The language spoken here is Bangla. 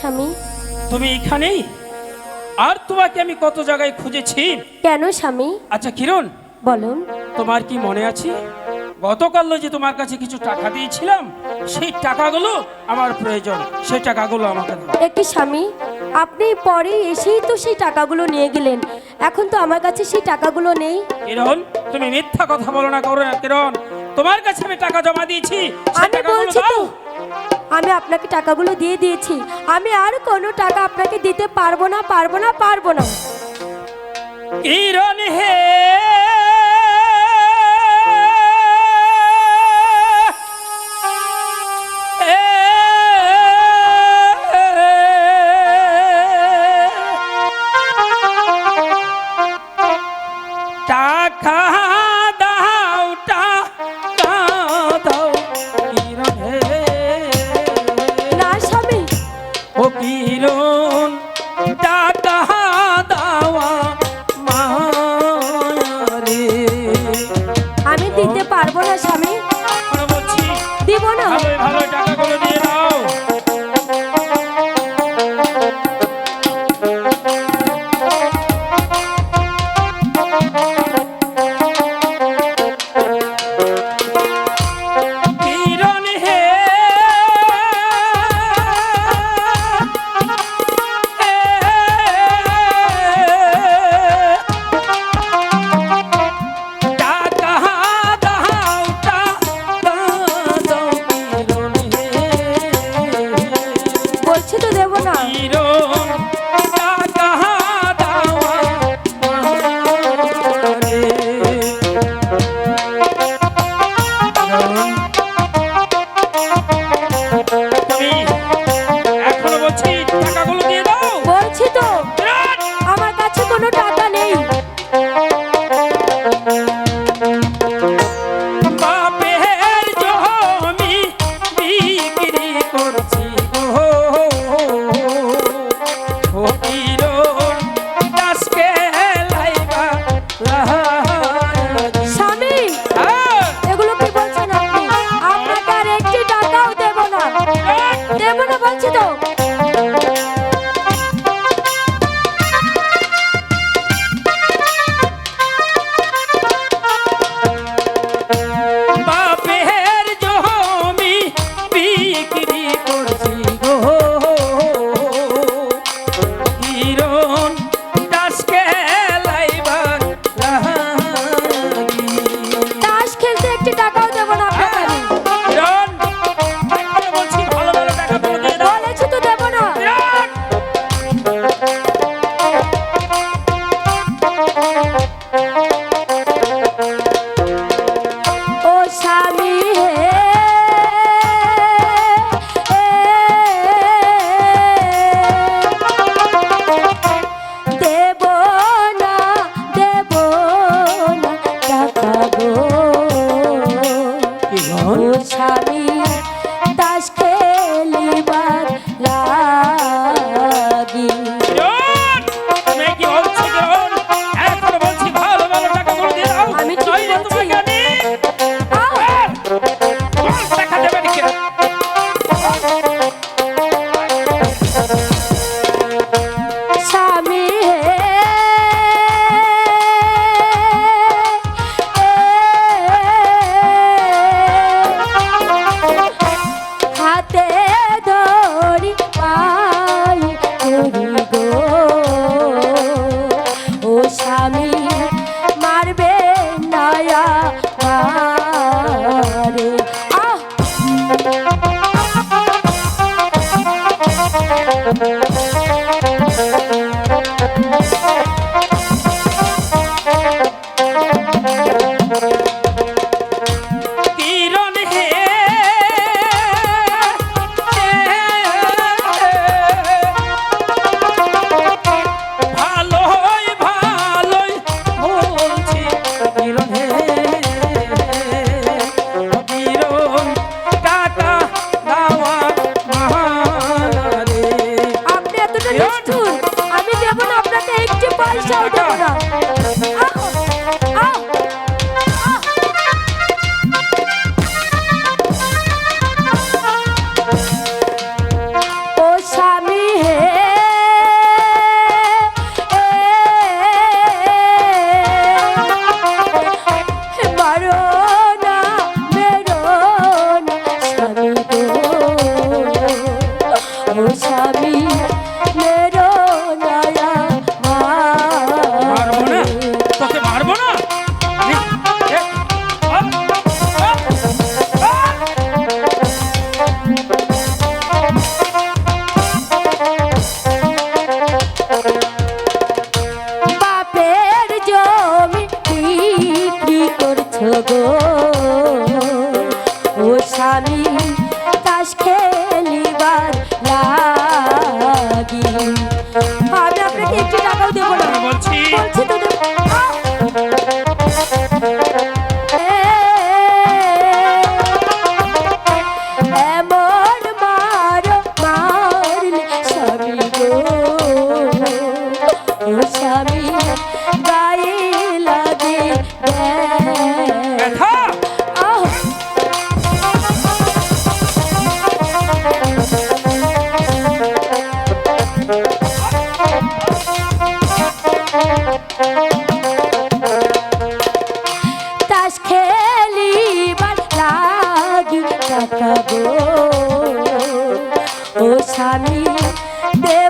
স্বামী তুমি এখানেই? আর তোমাকে আমি কত জায়গায় খুঁজেছি? কেন স্বামী? আচ্ছা কিরণ? বলুন। তোমার কি মনে আছে? গতকাল যে তোমার কাছে কিছু টাকা দিয়েছিলাম সেই টাকাগুলো আমার প্রয়োজন। সেই টাকাগুলো আমাকে দাও। একটি স্বামী? আপনি পরে এসেই তো সেই টাকাগুলো নিয়ে গেলেন। এখন তো আমার কাছে সেই টাকাগুলো নেই। কিরণ তুমি মিথ্যা কথা বলো না করো না কিরণ। তোমার কাছে আমি টাকা জমা দিয়েছি আমি বলছি তো আমি আপনাকে টাকাগুলো দিয়ে দিয়েছি। আমি আর কোনো টাকা আপনাকে দিতে পারব না পারব না পারব না। কিরণ হে দেব না। দুষ্টুর আমি দেব না আপনাকে একটি পয়সাও দেব না। স্বামী গায়ে লাগে তাস খেলিবার লাগি টাকা দেব